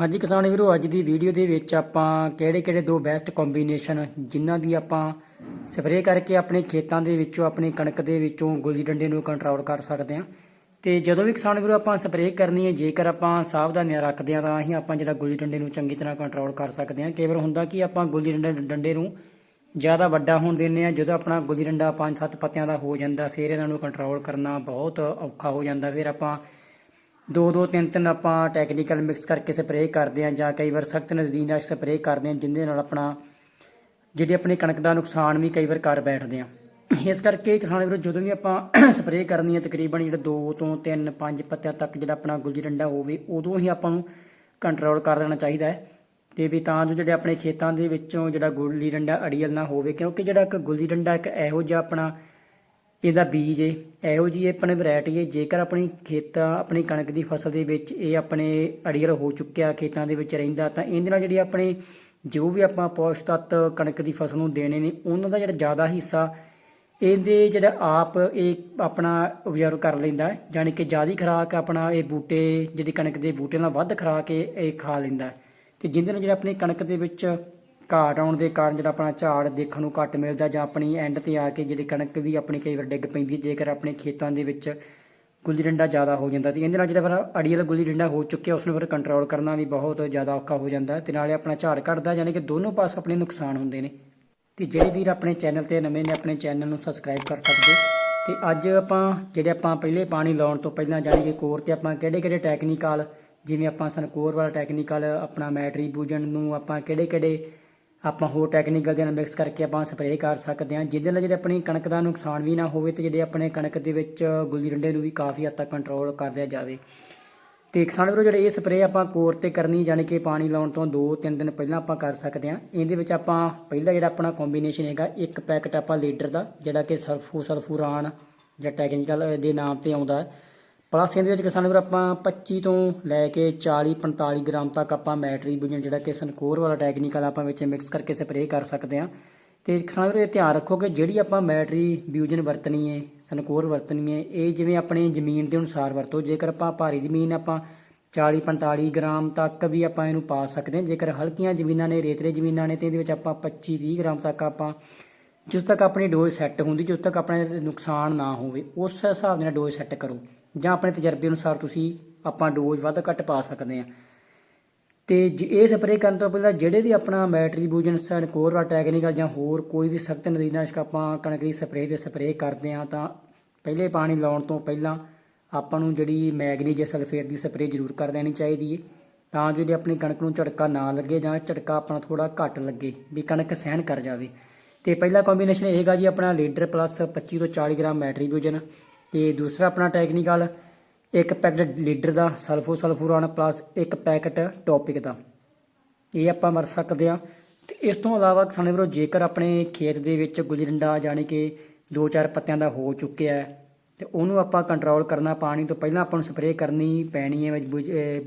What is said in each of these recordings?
ਹਾਂਜੀ ਕਿਸਾਨ ਵੀਰੋ, ਅੱਜ ਦੀ ਵੀਡੀਓ ਦੇ ਵਿੱਚ ਆਪਾਂ ਕਿਹੜੇ-ਕਿਹੜੇ ਦੋ ਬੈਸਟ ਕੰਬੀਨੇਸ਼ਨ ਜਿਨ੍ਹਾਂ ਦੀ ਆਪਾਂ ਸਪਰੇਅ ਕਰਕੇ ਆਪਣੇ ਖੇਤਾਂ ਦੇ ਵਿੱਚੋਂ, ਆਪਣੀ ਕਣਕ ਦੇ ਵਿੱਚੋਂ ਗੁੱਲੀ ਡੰਡੇ ਨੂੰ ਕੰਟਰੋਲ ਕਰ ਸਕਦੇ ਹਾਂ। ਤੇ ਜਦੋਂ ਵੀ ਕਿਸਾਨ ਵੀਰੋ ਆਪਾਂ ਸਪਰੇਅ ਕਰਨੀ ਹੈ, ਜੇਕਰ ਆਪਾਂ ਸਾਵਧਾਨੀਆਂ ਰੱਖਦੇ ਹਾਂ, ਤਾਂ ਹੀ ਆਪਾਂ ਜਿਹੜਾ ਗੁੱਲੀ ਡੰਡੇ ਨੂੰ ਚੰਗੀ ਤਰ੍ਹਾਂ ਕੰਟਰੋਲ ਕਰ ਸਕਦੇ ਹਾਂ। ਕਈ ਵਾਰ ਹੁੰਦਾ ਕਿ ਆਪਾਂ ਗੁੱਲੀ ਡੰਡੇ ਡੰਡੇ ਨੂੰ ਜ਼ਿਆਦਾ ਵੱਡਾ ਹੋਣ ਦਿੰਦੇ ਆ ਜਦੋਂ ਆਪਣਾ ਗੁੱਲੀ ਡੰਡਾ 5-7 ਪੱਤਿਆਂ ਦਾ ਹੋ ਜਾਂਦਾ, ਫਿਰ ਇਹਨਾਂ ਨੂੰ ਕੰਟਰੋਲ ਕਰਨਾ ਬਹੁਤ ਔਖਾ ਹੋ ਜਾਂਦਾ, ਫਿਰ ਆਪਾਂ ਦੋ ਦੋ ਤਿੰਨ ਤਿੰਨ ਆਪਾਂ ਟੈਕਨੀਕਲ ਮਿਕਸ ਕਰਕੇ ਸਪਰੇਅ ਕਰਦੇ ਹਾਂ ਜਾਂ ਕਈ ਵਾਰ ਸਖਤ ਨਜ਼ਦੀਕ ਨਾਲ ਸਪਰੇਅ ਕਰਦੇ ਹਾਂ, ਜਿੰਦੇ ਨਾਲ ਆਪਣਾ ਜਿਹੜੀ ਆਪਣੀ ਕਣਕ ਦਾ ਨੁਕਸਾਨ ਵੀ ਕਈ ਵਾਰ ਕਰ ਬੈਠਦੇ ਹਾਂ। ਇਸ ਕਰਕੇ ਕਿਸਾਨ ਵੀਰੋ, ਜਦੋਂ ਵੀ ਆਪਾਂ ਸਪਰੇਅ ਕਰਨੀ ਹੈ, ਤਕਰੀਬਨ ਜਿਹੜਾ 2 ਤੋਂ 3 5 ਪੱਤਿਆਂ ਤੱਕ ਜਿਹੜਾ ਆਪਣਾ ਗੁਲਜੀ ਡੰਡਾ ਹੋਵੇ, ਉਦੋਂ ਹੀ ਆਪਾਂ ਨੂੰ ਕੰਟਰੋਲ ਕਰ ਦੇਣਾ ਚਾਹੀਦਾ ਹੈ। ਤੇ ਵੀ ਤਾਂ ਜੋ ਜਿਹੜੇ ਆਪਣੇ ਖੇਤਾਂ ਦੇ ਵਿੱਚੋਂ ਜਿਹੜਾ ਗੁੱਲੀ ਡੰਡਾ ਅੜੀਅਲ ਨਾ ਹੋਵੇ, ਕਿਉਂਕਿ ਜਿਹੜਾ ਇੱਕ ਗੁਲਜੀ ਡੰਡਾ ਇੱਕ ਇਹੋ ਜਿਹਾ ਆਪਣਾ ਇਹਦਾ ਬੀਜ ਏ। ਇਹੋ ਜੀ ਆਪਣੇ ਵੈਰਾਈਟੀ ਏ। ਜੇਕਰ ਆਪਣੀ ਖੇਤਾਂ, ਆਪਣੀ ਕਣਕ ਦੀ ਫਸਲ ਦੇ ਵਿੱਚ ਇਹ ਆਪਣੇ ਅੜੀਅਲ ਹੋ ਚੁੱਕਿਆ, ਖੇਤਾਂ ਦੇ ਵਿੱਚ ਰਹਿੰਦਾ, ਤਾਂ ਇਹਦੇ ਨਾਲ ਜਿਹੜੀ ਆਪਣੇ ਜੋ ਵੀ ਆਪਾਂ ਪੌਸ਼ਟਿਕ ਤੱਤ ਕਣਕ ਦੀ ਫਸਲ ਨੂੰ ਦੇਣੇ ਨੇ, ਉਹਨਾਂ ਦਾ ਜਿਹੜਾ ਜ਼ਿਆਦਾ ਹਿੱਸਾ ਇਹਦੇ ਜਿਹੜਾ ਆਪ ਇਹ ਆਪਣਾ ਅਬਜ਼ਰਵ ਕਰ ਲੈਂਦਾ ਹੈ। ਯਾਨੀ ਕਿ ਜ਼ਿਆਦਾ ਖੁਰਾਕ ਆਪਣਾ ਇਹ ਬੂਟੇ, ਜਿਹੜੀ ਕਣਕ ਦੇ ਬੂਟੇ ਨਾਲ ਵੱਧ ਖੁਰਾਕ ਇਹ ਖਾ ਲੈਂਦਾ ਹੈ। ਤੇ ਜਿਹਦੇ ਨਾਲ ਜਿਹੜਾ ਆਪਣੀ ਕਣਕ ਦੇ ਵਿੱਚ ਘਾਟ ਆਉਣ ਦੇ ਕਾਰਨ ਜਿਹੜਾ ਆਪਣਾ ਝਾੜ ਦੇਖਣ ਨੂੰ ਘੱਟ ਮਿਲਦਾ ਜਾਂ ਆਪਣੀ ਐਂਡ ਤੇ ਆ ਕੇ ਜਿਹੜੀ ਕਣਕ ਵੀ ਆਪਣੀ ਕਈ ਵਾਰ ਡਿੱਗ ਪੈਂਦੀ ਜੇਕਰ ਆਪਣੇ ਖੇਤਾਂ ਦੇ ਵਿੱਚ ਗੁੱਲੀ ਡੰਡਾ ਜ਼ਿਆਦਾ ਹੋ ਜਾਂਦਾ ਤੇ ਇਹਦੇ ਨਾਲ ਜਿਹੜਾ ਫਿਰ ਅੜੀਅਲ ਗੁੱਲੀ ਡੰਡਾ ਹੋ ਚੁੱਕਿਆ, ਉਸ ਨੂੰ ਫਿਰ ਕੰਟਰੋਲ ਕਰਨਾ ਵੀ ਬਹੁਤ ਜ਼ਿਆਦਾ ਔਖਾ ਹੋ ਜਾਂਦਾ ਹੈ ਤੇ ਨਾਲੇ ਆਪਣਾ ਝਾੜ ਘਟਦਾ, ਯਾਨੀ ਕਿ ਦੋਨੋਂ ਪਾਸ ਆਪਣੇ ਨੁਕਸਾਨ ਹੁੰਦੇ ਨੇ। ਤੇ ਜਿਹੜੇ ਵੀਰ ਆਪਣੇ ਚੈਨਲ ਤੇ ਨਵੇਂ ਨੇ, ਆਪਣੇ ਚੈਨਲ ਨੂੰ ਸਬਸਕ੍ਰਾਈਬ ਕਰ ਸਕਦੇ ਤੇ ਅੱਜ ਆਪਾਂ ਜਿਹੜੇ ਆਪਾਂ ਪਹਿਲੇ ਪਾਣੀ ਲਾਉਣ ਤੋਂ ਪਹਿਲਾਂ ਜਾਣੀ ਕਿ ਕੋਰ ਤੇ ਆਪਾਂ ਕਿਹੜੇ ਕਿਹੜੇ ਟੈਕਨੀਕਲ ਜਿਵੇਂ ਆਪਾਂ ਸਨਕੋਰ ਵਾਲਾ ਟੈਕਨੀਕਲ ਆਪਣਾ ਮੈਟਰੀ ਬੂਜਣ ਨੂੰ ਆਪਾਂ ਕਿਹੜੇ ਕਿਹੜੇ ਆਪਾਂ ਹੋਰ ਟੈਕਨੀਕਲ ਦੇ ਨਾਲ ਮਿਕਸ ਕਰਕੇ ਆਪਾਂ ਸਪਰੇਅ ਕਰ ਸਕਦੇ ਹਾਂ। ਜਿਹਦੇ ਨਾਲ ਜਿਹੜੇ ਆਪਣੀ ਕਣਕ ਦਾ ਨੁਕਸਾਨ ਵੀ ਨਾ ਹੋਵੇ ਤੇ ਜਿਹੜੇ ਆਪਣੇ ਕਣਕ ਦੇ ਵਿੱਚ ਗੁੱਲੀ ਡੰਡੇ ਨੂੰ ਵੀ ਕਾਫੀ ਹੱਦ ਤੱਕ ਕੰਟਰੋਲ ਕਰ ਲਿਆ ਜਾਵੇ। ਤੇ ਕਿਸਾਨ ਵੀਰੋ, ਜਿਹੜੇ ਇਹ ਸਪਰੇਅ ਆਪਾਂ ਕੋਰ ਤੇ ਕਰਨੀ ਜਾਣੀ ਕਿ ਪਾਣੀ ਲਾਉਣ ਤੋਂ 2-3 ਦਿਨ ਪਹਿਲਾਂ ਆਪਾਂ ਕਰ ਸਕਦੇ ਹਾਂ। ਇਹਦੇ ਵਿੱਚ ਆਪਾਂ ਪਹਿਲਾ ਜਿਹੜਾ ਆਪਣਾ ਕੰਬੀਨੇਸ਼ਨ ਹੈਗਾ, ਇੱਕ ਪੈਕਟ ਆਪਾਂ ਲੀਡਰ ਦਾ, ਜਿਹੜਾ ਕਿ ਸਲਫੂ ਸਲਫੂਰਾਨ ਜਾਂ ਟੈਕਨੀਕਲ ਦੇ ਨਾਮ ਤੇ ਆਉਂਦਾ। ਹੈ ਪਲੱਸ ਦੇ ਵਿੱਚ ਕਿਸਾਨ ਵੀਰ, ਆਪਾਂ 25 ਤੋਂ ਲੈ ਕੇ 40 45 ਗ੍ਰਾਮ ਤੱਕ ਆਪਾਂ ਮੈਟਰੀ ਬੁਜਨ ਜਿਹੜਾ ਕਿ ਸੰਕੋਰ ਵਾਲਾ ਟੈਕਨੀਕਲ ਆਪਾਂ ਵਿੱਚ ਮਿਕਸ ਕਰਕੇ ਸਪਰੇਅ ਕਰ ਸਕਦੇ ਹਾਂ। ਤੇ ਕਿਸਾਨ ਵੀਰ, ਇਹ ਧਿਆਨ ਰੱਖੋ ਕਿ ਜਿਹੜੀ ਆਪਾਂ ਮੈਟਰੀ ਬਿਊਜਨ ਵਰਤਣੀ ਹੈ ਸਨਕੋਰ ਵਰਤਣੀ ਹੈ, ਇਹ ਜਿਵੇਂ ਆਪਣੀ ਜ਼ਮੀਨ ਦੇ ਅਨੁਸਾਰ ਵਰਤੋ। ਜੇਕਰ ਆਪਾਂ ਭਾਰੀ ਜ਼ਮੀਨ ਆਪਾਂ 40 45 ਗ੍ਰਾਮ ਤੱਕ ਵੀ ਆਪਾਂ ਇਹਨੂੰ ਪਾ ਸਕਦੇ ਹਾਂ, ਜੇਕਰ ਹਲਕੀਆਂ ਜ਼ਮੀਨਾਂ ਨੇ, ਰੇਤਲੇ ਜ਼ਮੀਨਾਂ ਨੇ, ਤੇ ਇਹਦੇ ਵਿੱਚ ਆਪਾਂ 25 20 ਗ੍ਰਾਮ ਤੱਕ ਆਪਾਂ, ਜਿਸ ਤੱਕ ਆਪਣੀ ਡੋਜ਼ ਸੈੱਟ ਹੁੰਦੀ, ਜਿਸ ਤੱਕ ਆਪਣੇ ਨੁਕਸਾਨ ਨਾ ਹੋਵੇ, ਉਸ ਹਿਸਾਬ ਨਾਲ ਡੋਜ਼ ਸੈੱਟ ਕਰੋ। ਜਾਂ ਆਪਣੇ ਤਜਰਬੇ ਅਨੁਸਾਰ ਤੁਸੀਂ ਆਪਾਂ ਡੋਜ਼ ਵੱਧ ਘੱਟ ਪਾ ਸਕਦੇ ਆ ਤੇ ਜ- ਇਹ ਸਪਰੇਅ ਕਰਨ ਤੋਂ ਪਹਿਲਾਂ ਜਿਹੜੇ ਵੀ ਆਪਣਾ ਮੈਟਰੀ ਮੈਟਰੀਬੂਜਨ ਸਨ ਕੋਰਵਾ ਟੈਕਨੀਕਲ ਜਾਂ ਹੋਰ ਕੋਈ ਵੀ ਸਖਤ ਨਦੀਨਾਸ਼ਕ ਆਪਾਂ ਕਣਕ ਦੀ ਸਪਰੇਅ ਤੇ ਸਪਰੇਅ ਕਰਦੇ ਆ ਤਾਂ ਪਹਿਲੇ ਪਾਣੀ ਲਾਉਣ ਤੋਂ ਪਹਿਲਾਂ ਆਪਾਂ ਨੂੰ ਜਿਹੜੀ ਮੈਗਨੀਜ ਸਲਫੇਟ ਦੀ ਸਪਰੇਅ ਜ਼ਰੂਰ ਕਰ ਦੇਣੀ ਚਾਹੀਦੀ ਹੈ। ਤਾਂ ਜੋ ਜੇ ਆਪਣੀ ਕਣਕ ਨੂੰ ਝਟਕਾ ਨਾ ਲੱਗੇ ਜਾਂ ਝਟਕਾ ਆਪਣਾ ਥੋੜਾ ਘੱਟ ਲੱਗੇ ਵੀ ਕਣਕ ਸਹਿਣ ਕਰ ਜਾਵੇ। ਤੇ ਪਹਿਲਾ ਕੰਬੀਨੇਸ਼ਨ ਇਹ ਹੈਗਾ ਜੀ ਆਪਣਾ ਲੀਡਰ ਪਲੱਸ 25 ਤੋਂ 40 ਗ੍ਰਾਮ ਮੈਟਰੀਬੂਜਨ ਤੇ ਦੂਸਰਾ ਆਪਣਾ ਟੈਕਨੀਕਲ ਇੱਕ ਪੈਕਟ ਲੀਡਰ ਦਾ, ਸਲਫੋ ਸਲਫੂਰਾਨ ਪਲੱਸ ਇੱਕ ਪੈਕਟ ਟੌਪਿਕ ਦਾ। ਇਹ ਆਪਾਂ ਵਰਤ ਸਕਦੇ ਆ ਤੇ ਇਸ ਤੋਂ ਇਲਾਵਾ ਕਿਸਾਨ ਵੀਰੋ ਜੇਕਰ ਆਪਣੇ ਖੇਤ ਦੇ ਵਿੱਚ ਗੁੱਲੀ ਡੰਡਾ ਜਾਣੀ ਕਿ 2-4 ਪੱਤਿਆਂ ਦਾ ਹੋ ਚੁੱਕਿਆ ਹੈ, ਤੇ ਉਹਨੂੰ ਆਪਾਂ ਕੰਟਰੋਲ ਕਰਨਾ, ਪਾਣੀ ਤੋਂ ਪਹਿਲਾਂ ਆਪਾਂ ਨੂੰ ਸਪਰੇਅ ਕਰਨੀ ਪੈਣੀ ਹੈ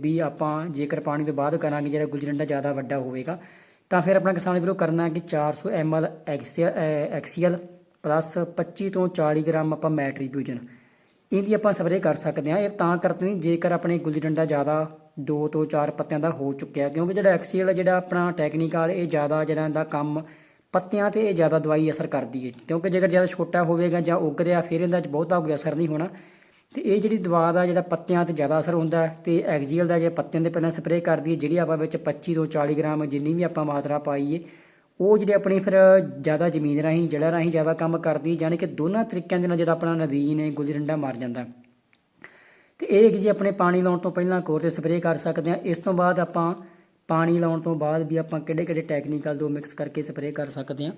ਵੀ ਆਪਾਂ ਜੇਕਰ ਪਾਣੀ ਤੋਂ ਬਾਅਦ ਕਰਾਂਗੇ, ਜਿਹੜਾ ਗੁੱਲੀ ਡੰਡਾ ਜ਼ਿਆਦਾ ਵੱਡਾ ਹੋਵੇਗਾ, ਤਾਂ ਫਿਰ ਆਪਣਾ ਕਿਸਾਨ ਵੀਰੋ ਕਰਨਾ ਕਿ 400 ml ਐਕਸੀਅਲ ਪਲੱਸ 25 ਤੋਂ 40 ਗ੍ਰਾਮ ਆਪਾਂ ਮੈਟਰੀਬਿਊਜਨ ਇਹਦੀ ਆਪਾਂ ਸਪਰੇਅ ਕਰ ਸਕਦੇ ਹਾਂ। ਇਹ ਤਾਂ ਕਰਦੇ ਨਹੀਂ ਜੇਕਰ ਆਪਣੇ ਗੁੱਲੀ ਡੰਡਾ ਜ਼ਿਆਦਾ 2 ਤੋਂ 4 ਪੱਤਿਆਂ ਦਾ ਹੋ ਚੁੱਕਿਆ ਕਿਉਂਕਿ ਜਿਹੜਾ ਐਕਸੀਅਲ ਜਿਹੜਾ ਆਪਣਾ ਟੈਕਨੀਕਲ ਇਹ ਜ਼ਿਆਦਾ ਜਿਹੜਾ ਇਹਦਾ ਕੰਮ ਪੱਤਿਆਂ ਤੇ ਇਹ ਜ਼ਿਆਦਾ ਦਵਾਈ ਅਸਰ ਕਰਦੀ ਹੈ। ਕਿਉਂਕਿ ਜੇਕਰ ਜ਼ਿਆਦਾ ਛੋਟਾ ਹੋਵੇਗਾ ਜਾਂ ਉੱਗ ਰਿਹਾ ਫਿਰ ਇਹਦਾ 'ਚ ਬਹੁਤਾ ਕੋਈ ਅਸਰ ਨਹੀਂ ਹੋਣਾ। ਤੇ ਇਹ ਜਿਹੜੀ ਦਵਾ ਦਾ ਜਿਹੜਾ ਪੱਤਿਆਂ ਤੇ ਜ਼ਿਆਦਾ ਅਸਰ ਹੁੰਦਾ ਹੈ, ਤੇ ਐਕਸੀਅਲ ਦਾ ਜਿਹੜਾ ਪੱਤਿਆਂ ਦੇ ਪਹਿਲਾਂ ਸਪਰੇਅ ਕਰਦੀ ਹੈ ਜਿਹੜੀ ਆਪਾਂ ਵਿੱਚ 25 ਤੋਂ 40 ਗ੍ਰਾਮ ਜਿੰਨੀ ਵੀ ਆਪਾਂ ਮਾਤਰਾ ਪਾਈਏ ਉਹ ਜਿਹੜੇ ਆਪਣੀ ਫਿਰ ਜ਼ਿਆਦਾ ਜ਼ਮੀਨ ਰਾਹੀਂ, ਜੜ੍ਹਾਂ ਰਾਹੀਂ ਜ਼ਿਆਦਾ ਕੰਮ ਕਰਦੀ, ਯਾਨੀ ਕਿ ਦੋਨਾਂ ਤਰੀਕਿਆਂ ਦੇ ਨਾਲ ਜਿਹੜਾ ਆਪਣਾ ਨਦੀਨ ਹੈ ਗੁੱਲੀ ਡੰਡਾ ਮਾਰ ਜਾਂਦਾ। ਤੇ ਇਹ ਕਿ ਜੀ ਆਪਣੇ ਪਾਣੀ ਲਾਉਣ ਤੋਂ ਪਹਿਲਾਂ ਕੋਰ ਤੇ ਸਪਰੇਅ ਕਰ ਸਕਦੇ ਹਾਂ, ਇਸ ਤੋਂ ਬਾਅਦ ਆਪਾਂ ਪਾਣੀ ਲਾਉਣ ਤੋਂ ਬਾਅਦ ਵੀ ਆਪਾਂ ਕਿਹੜੇ ਕਿਹੜੇ ਟੈਕਨੀਕਲ ਦੋ ਮਿਕਸ ਕਰਕੇ ਸਪਰੇਅ ਕਰ ਸਕਦੇ ਹਾਂ।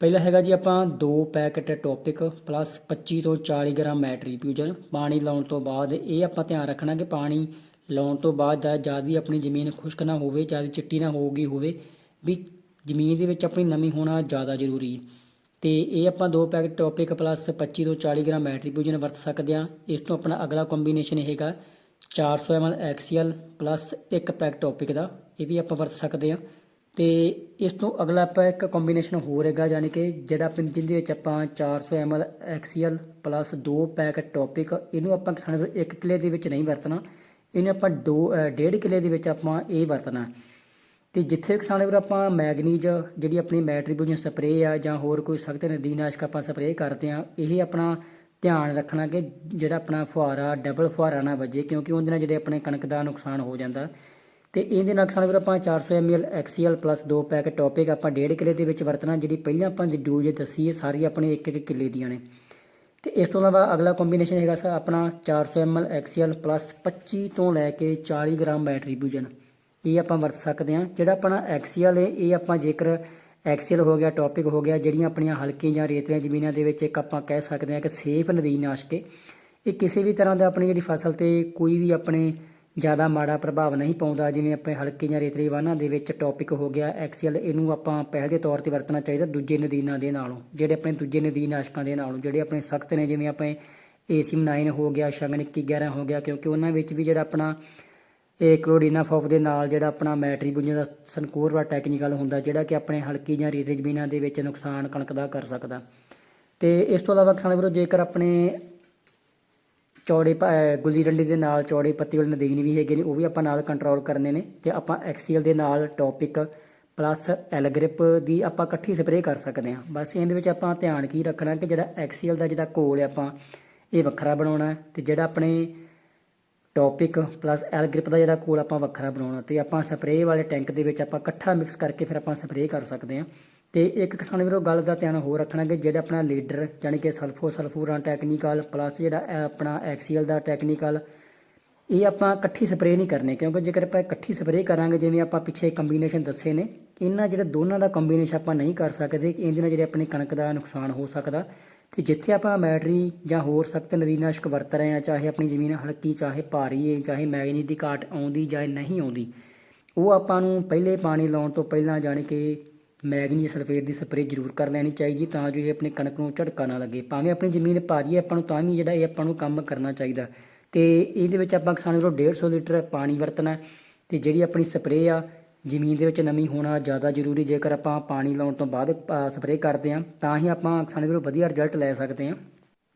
ਪਹਿਲਾ ਹੈਗਾ ਜੀ ਆਪਾਂ ਦੋ ਪੈਕਟ ਟੌਪਿਕ ਪਲੱਸ 25 ਤੋਂ 40 ਗ੍ਰਾਮ ਮੈਟਰੀਬਿਊਜਨ ਪਾਣੀ ਲਾਉਣ ਤੋਂ ਬਾਅਦ ਇਹ ਆਪਾਂ ਧਿਆਨ ਰੱਖਣਾ ਕਿ ਪਾਣੀ ਲਾਉਣ ਤੋਂ ਬਾਅਦ ਜ਼ਿਆਦਾ ਆਪਣੀ ਜ਼ਮੀਨ ਖੁਸ਼ਕ ਨਾ ਹੋਵੇ ਜ਼ਿਆਦਾ ਚਿੱਟੀ ਨਾ ਹੋਊਗੀ ਹੋਵੇ ਵੀ ਜ਼ਮੀਨ ਦੇ ਵਿੱਚ ਆਪਣੀ ਨਮੀ ਹੋਣਾ ਜ਼ਿਆਦਾ ਜ਼ਰੂਰੀ। ਹੈ ਤੇ ਇਹ ਆਪਾਂ ਦੋ ਪੈਕ ਟੌਪਿਕ ਪਲੱਸ 25 ਤੋਂ 40 ਗ੍ਰਾਮ ਮੈਟਰੀਬਿਊਜਨ ਵਰਤ ਸਕਦੇ ਹਾਂ। ਇਸ ਤੋਂ ਆਪਣਾ ਅਗਲਾ ਕੰਬੀਨੇਸ਼ਨ ਹੈਗਾ 400 ml ਐਕਸੀਅਲ ਪਲੱਸ ਇੱਕ ਪੈਕ ਟੌਪਿਕ ਦਾ। ਇਹ ਵੀ ਆਪਾਂ ਵਰਤ ਸਕਦੇ ਹਾਂ। ਤੇ ਇਸ ਤੋਂ ਅਗਲਾ ਆਪਾਂ ਇੱਕ ਕੰਬੀਨੇਸ਼ਨ ਹੋਰ ਹੈਗਾ ਯਾਨੀ ਕਿ ਜਿਹੜਾ ਆਪਾਂ ਜਿਹਦੇ ਵਿੱਚ ਆਪਾਂ 400 ml ਐਕਸੀਅਲ ਪਲੱਸ ਦੋ ਪੈਕ ਟੌਪਿਕ ਇਹਨੂੰ ਆਪਾਂ ਕਿਸਾਨ ਵੀਰੋ ਇੱਕ ਕਿਲੇ ਦੇ ਵਿੱਚ ਨਹੀਂ ਵਰਤਣਾ। ਇਹਨੂੰ ਆਪਾਂ ਦੋ ਅ, ਡੇਢ ਕਿੱਲੇ ਦੇ ਵਿੱਚ ਆਪਾਂ ਇਹ ਵਰਤਣਾ। ਤੇ ਜਿੱਥੇ ਕਿਸਾਨ ਵੀਰ ਆਪਾਂ ਮੈਗਨੀਜ, ਜਿਹੜੀ ਆਪਣੀ ਮੈਟਰੀਬੂਜਨ ਸਪਰੇਅ ਆ ਜਾਂ ਹੋਰ ਕੋਈ ਸਖਤ ਨਦੀਨਾਸ਼ਕ ਆਪਾਂ ਸਪਰੇਅ ਕਰਦੇ ਆ ਇਹ ਆਪਣਾ ਧਿਆਨ ਰੱਖਣਾ ਕਿ ਜਿਹੜਾ ਆਪਣਾ ਫੁਹਾਰਾ ਡਬਲ ਫੁਹਾਰਾ ਨਾ ਵੱਜੇ, ਕਿਉਂਕਿ ਉਹਦੇ ਨਾਲ ਜਿਹੜੇ ਆਪਣੇ ਕਣਕ ਦਾ ਨੁਕਸਾਨ ਹੋ ਜਾਂਦਾ। ਤੇ ਇਹਦੇ ਨਾਲ ਕਿਸਾਨ ਵੀਰ ਆਪਾਂ 400 ml axial plus 2 pack topic ਆਪਾਂ ਡੇਢ ਕਿੱਲੇ ਦੇ ਵਿੱਚ ਵਰਤਣਾ, ਜਿਹੜੀ ਪਹਿਲਾਂ ਆਪਾਂ ਡੋਜ਼ ਦੱਸੀ ਹੈ ਸਾਰੀ ਆਪਣੇ ਇੱਕ ਇੱਕ ਕਿੱਲੇ ਦੀਆਂ ਨੇ। ਤੇ ਇਸ ਤੋਂ ਇਲਾਵਾ ਅਗਲਾ ਕੰਬੀਨੇਸ਼ਨ ਹੈਗਾ ਸਾ ਆਪਣਾ 400 ml ਐਕਸੀਐਲ ਪਲੱਸ 25 ਤੋਂ ਲੈ ਕੇ 40 ਗ੍ਰਾਮ ਬੈਟਰੀਬੂਜਨ ਇਹ ਆਪਾਂ ਵਰਤ ਸਕਦੇ ਹਾਂ। ਜਿਹੜਾ ਆਪਣਾ ਐਕਸੀਐਲ ਹੈ, ਇਹ ਆਪਾਂ ਜੇਕਰ ਐਕਸੀਐਲ ਹੋ ਗਿਆ ਟੌਪਿਕ ਹੋ ਗਿਆ, ਜਿਹੜੀਆਂ ਆਪਣੀਆਂ ਹਲਕੀਆਂ ਜਾਂ ਰੇਤਲੀਆਂ ਜ਼ਮੀਨਾਂ ਦੇ ਵਿੱਚ ਇੱਕ ਆਪਾਂ ਕਹਿ ਸਕਦੇ ਹਾਂ ਕਿ ਸੇਫ ਨਦੀਨਾਸ਼ਕ ਹੈ, ਇਹ ਕਿਸੇ ਵੀ ਤਰ੍ਹਾਂ ਦਾ ਆਪਣੀ ਜਿਹੜੀ ਫਸਲ ਤੇ ਕੋਈ ਵੀ ਆਪਣੇ ਜ਼ਿਆਦਾ ਮਾੜਾ ਪ੍ਰਭਾਵ ਨਹੀਂ ਪਾਉਂਦਾ। ਜਿਵੇਂ ਆਪਣੇ ਹਲਕੇ ਜਾਂ ਰੇਤਲੀ ਵਾਹਨਾਂ ਦੇ ਵਿੱਚ ਟੌਪਿਕ ਹੋ ਗਿਆ ਐਕਸੀਐਲ ਇਹਨੂੰ ਆਪਾਂ ਪਹਿਲ ਦੇ ਤੌਰ ਤੇ ਵਰਤਣਾ ਚਾਹੀਦਾ ਦੂਜੇ ਨਦੀਨਾਂ ਦੇ ਨਾਲੋਂ, ਜਿਹੜੇ ਆਪਣੇ ਦੂਜੇ ਨਦੀਨਾਸ਼ਕਾਂ ਦੇ ਨਾਲੋਂ, ਜਿਹੜੇ ਆਪਣੇ ਸਖਤ ਨੇ, ਜਿਵੇਂ ਆਪਣੇ ਏਸੀਮ 9 ਹੋ ਗਿਆ ਸ਼ੰਗਨਿੱਕੀ 11 ਹੋ ਗਿਆ, ਕਿਉਂਕਿ ਉਹਨਾਂ ਵਿੱਚ ਵੀ ਜਿਹੜਾ ਆਪਣਾ ਇਹ ਕਲੋਰੀਨਾਫੋਪ ਦੇ ਨਾਲ ਜਿਹੜਾ ਆਪਣਾ ਮੈਟਰੀ ਬੁੰਝਣ ਦਾ ਸੰਕੂਰ ਵਾਲਾ ਟੈਕਨੀਕਲ ਹੁੰਦਾ, ਜਿਹੜਾ ਕਿ ਆਪਣੇ ਹਲਕੀ ਜਾਂ ਰੇਤਲੀ ਜ਼ਮੀਨਾਂ ਦੇ ਵਿੱਚ ਨੁਕਸਾਨ ਕਣਕ ਦਾ ਕਰ ਸਕਦਾ। ਤੇ ਇਸ ਤੋਂ ਇਲਾਵਾ ਕਿਸਾਨ ਵੀਰੋ, ਜੇਕਰ ਆਪਣੇ ਚੌੜੇ ਗੁੱਲੀ ਡੰਡੀ ਦੇ ਨਾਲ ਚੌੜੇ ਪੱਤੀ ਵਾਲੇ ਨਦੀਨ ਵੀ ਹੈਗੇ ਨੇ, ਉਹ ਵੀ ਆਪਾਂ ਨਾਲ ਕੰਟਰੋਲ ਕਰਨੇ ਨੇ ਤੇ ਆਪਾਂ ਐਕਸੀਐਲ ਦੇ ਨਾਲ ਟੌਪਿਕ ਪਲੱਸ ਐਲ ਗ੍ਰਿਪ ਦੀ ਆਪਾਂ ਇਕੱਠੀ ਸਪਰੇਅ ਕਰ ਸਕਦੇ ਹਾਂ। ਬਸ ਇਹਦੇ ਵਿੱਚ ਆਪਾਂ ਧਿਆਨ ਕੀ ਰੱਖਣਾ ਕਿ ਜਿਹੜਾ ਐਕਸੀਐਲ ਦਾ ਜਿਹੜਾ ਘੋਲ ਹੈ ਆਪਾਂ, ਇਹ ਵੱਖਰਾ ਬਣਾਉਣਾ ਹੈ ਤੇ ਜਿਹੜਾ ਆਪਣੇ ਟੌਪਿਕ ਪਲੱਸ ਐਲ ਗ੍ਰਿਪ ਦਾ ਜਿਹੜਾ ਕੋਲ ਆਪਾਂ ਵੱਖਰਾ ਬਣਾਉਣਾ ਤੇ ਆਪਾਂ ਸਪਰੇਅ ਵਾਲੇ ਟੈਂਕ ਦੇ ਵਿੱਚ ਆਪਾਂ ਇਕੱਠਾ ਮਿਕਸ ਕਰਕੇ ਫਿਰ ਆਪਾਂ ਸਪਰੇਅ ਕਰ ਸਕਦੇ ਹਾਂ। ਤੇ ਇੱਕ ਕਿਸਾਨ ਵੀਰੋ ਗੱਲ ਦਾ ਧਿਆਨ ਹੋਰ ਰੱਖਣਾ ਕਿ ਜਿਹੜਾ ਆਪਣਾ ਲੀਡਰ ਯਾਨੀ ਕਿ ਸਲਫੋ ਸਲਫੂਰਾਂ ਟੈਕਨੀਕਲ ਪਲੱਸ ਜਿਹੜਾ ਆਪਣਾ ਐਕਸੀਐਲ ਦਾ ਟੈਕਨੀਕਲ ਇਹ ਆਪਾਂ ਇਕੱਠੀ ਸਪਰੇਅ ਨਹੀਂ ਕਰਨੇ ਕਿਉਂਕਿ ਜੇਕਰ ਆਪਾਂ ਇਕੱਠੀ ਸਪਰੇਅ ਕਰਾਂਗੇ ਜਿਵੇਂ ਆਪਾਂ ਪਿੱਛੇ ਕੰਬੀਨੇਸ਼ਨ ਦੱਸੇ ਨੇ, ਇਹਨਾਂ ਜਿਹੜੇ ਦੋਨਾਂ ਦਾ ਕੰਬੀਨੇਸ਼ਨ ਆਪਾਂ ਨਹੀਂ ਕਰ ਸਕਦੇ ਕਿ ਇਹਦੇ ਨਾਲ ਜਿਹੜੇ ਆਪਣੀ ਕਣਕ ਦਾ ਨੁਕਸਾਨ ਹੋ ਸਕਦਾ। ਤੇ ਜਿੱਥੇ ਆਪਾਂ ਮੈਟਰੀ ਜਾਂ ਹੋਰ ਸਖਤ ਨਦੀਨਾਸ਼ਕ ਵਰਤ ਰਹੇ ਹਾਂ, ਚਾਹੇ ਆਪਣੀ ਜ਼ਮੀਨ ਹਲਕੀ, ਚਾਹੇ ਭਾਰੀ ਹੈ, ਚਾਹੇ ਮੈਗਨੀਜ਼ ਦੀ ਘਾਟ ਆਉਂਦੀ ਜਾਂ ਨਹੀਂ ਆਉਂਦੀ, ਉਹ ਆਪਾਂ ਨੂੰ ਪਹਿਲੇ ਪਾਣੀ ਲਾਉਣ ਤੋਂ ਪਹਿਲਾਂ ਜਾਣੀ ਕਿ ਮੈਗਨੀਜ਼ ਸਲਫੇਟ ਦੀ ਸਪਰੇਅ ਜ਼ਰੂਰ ਕਰ ਲੈਣੀ ਚਾਹੀਦੀ ਤਾਂ ਜੋ ਇਹ ਆਪਣੀ ਕਣਕ ਨੂੰ ਝਟਕਾ ਨਾ ਲੱਗੇ। ਭਾਵੇਂ ਆਪਣੀ ਜ਼ਮੀਨ ਭਾਰੀ ਹੈ, ਆਪਾਂ ਨੂੰ ਤਾਂ ਵੀ ਜਿਹੜਾ ਇਹ ਆਪਾਂ ਨੂੰ ਕੰਮ ਕਰਨਾ ਚਾਹੀਦਾ। ਤੇ ਇਹਦੇ ਵਿੱਚ ਆਪਾਂ ਕਿਸਾਨ ਵੀਰੋ 150 ਲੀਟਰ ਪਾਣੀ ਵਰਤਣਾ ਹੈ ਤੇ ਜਿਹੜੀ ਆਪਣੀ ਸਪਰੇਅ ਆ ਜ਼ਮੀਨ ਦੇ ਵਿੱਚ ਨਮੀ ਹੋਣਾ ਜ਼ਿਆਦਾ ਜ਼ਰੂਰੀ, ਜੇਕਰ ਆਪਾਂ ਪਾਣੀ ਲਾਉਣ ਤੋਂ ਬਾਅਦ ਸਪਰੇਅ ਕਰਦੇ ਹਾਂ, ਤਾਂ ਹੀ ਆਪਾਂ ਕਿਸਾਨ ਵੀਰੋ ਵਧੀਆ ਰਿਜ਼ਲਟ ਲੈ ਸਕਦੇ ਹਾਂ।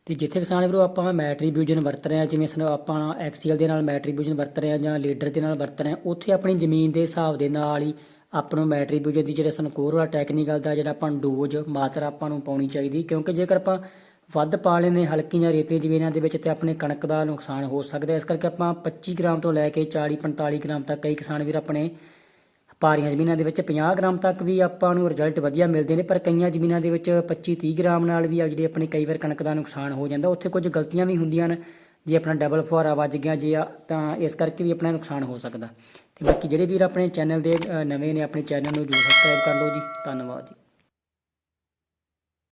ਤੇ ਜਿੱਥੇ ਕਿਸਾਨ ਵੀਰੋ ਆਪਾਂ ਮੈਟਰੀਬਿਊਜਨ ਵਰਤ ਰਹੇ ਹਾਂ, ਜਿਵੇਂ ਸਾਨੂੰ ਆਪਾਂ ਐਕਸੀਐਲ ਦੇ ਨਾਲ ਮੈਟਰੀਬਿਊਜਨ ਵਰਤ ਰਹੇ ਹਾਂ ਜਾਂ ਲੀਡਰ ਦੇ ਨਾਲ ਵਰਤ ਰਹੇ ਹਾਂ, ਉੱਥੇ ਆਪਣੀ ਜ਼ਮੀਨ ਦੇ ਹਿਸਾਬ ਦੇ ਨਾਲ ਹੀ ਆਪਾਂ ਨੂੰ ਮੈਟਰੀਬਿਊਜਨ ਦੀ ਜਿਹੜਾ ਸਾਨੂੰ ਕੋਰ ਵਾਲਾ ਟੈਕਨੀਕਲ ਦਾ ਜਿਹੜਾ ਆਪਾਂ ਡੋਜ਼ ਮਾਤਰਾ ਆਪਾਂ ਨੂੰ ਪਾਉਣੀ ਚਾਹੀਦੀ, ਕਿਉਂਕਿ ਜੇਕਰ ਆਪਾਂ ਵੱਧ ਪਾ ਲੈਨੇ ਹਲਕੀ ਜਾਂ ਰੇਤੇ ਜ਼ਮੀਨਾਂ ਦੇ ਵਿੱਚ ਤੇ ਆਪਣੇ ਕਣਕ ਦਾ ਨੁਕਸਾਨ ਹੋ ਸਕਦਾ ਇਸ ਕਰਕੇ ਆਪਾਂ 25 ਗ੍ਰਾਮ ਤੋਂ ਲੈ ਕੇ 40 45 ਗ੍ਰਾਮ ਤੱਕ ਕਈ ਕਿਸਾਨ ਵੀਰ ਆਪਣੇ ਭਾਰੀਆਂ ਜ਼ਮੀਨਾਂ ਦੇ ਵਿੱਚ 50 ਗ੍ਰਾਮ ਤੱਕ ਵੀ ਆਪਾਂ ਨੂੰ ਰਿਜ਼ਲਟ ਵਧੀਆ ਮਿਲਦੇ ਨੇ, ਪਰ ਕਈਆਂ ਜ਼ਮੀਨਾਂ ਦੇ ਵਿੱਚ 25 30 ਗ੍ਰਾਮ ਨਾਲ ਵੀ ਆ ਜਿਹੜੇ ਆਪਣੇ ਕਈ ਵਾਰ ਕਣਕ ਦਾ ਨੁਕਸਾਨ ਹੋ ਜਾਂਦਾ, ਉੱਥੇ ਕੁਝ ਗਲਤੀਆਂ ਵੀ ਹੁੰਦੀਆਂ ਨੇ ਜੇ ਆਪਣਾ ਡਬਲ ਫੁਹਾਰਾ ਵੱਜ ਗਿਆ ਜੇ ਆ, ਤਾਂ ਇਸ ਕਰਕੇ ਵੀ ਆਪਣਾ ਨੁਕਸਾਨ ਹੋ ਸਕਦਾ। ਤੇ ਬਾਕੀ ਜਿਹੜੇ ਵੀਰ ਆਪਣੇ ਚੈਨਲ ਦੇ ਨਵੇਂ ਨੇ, ਆਪਣੇ ਚੈਨਲ ਨੂੰ ਜਰੂਰ ਸਬਸਕ੍ਰਾਈਬ ਕਰ ਲਓ ਜੀ। ਧੰਨਵਾਦ ਜੀ।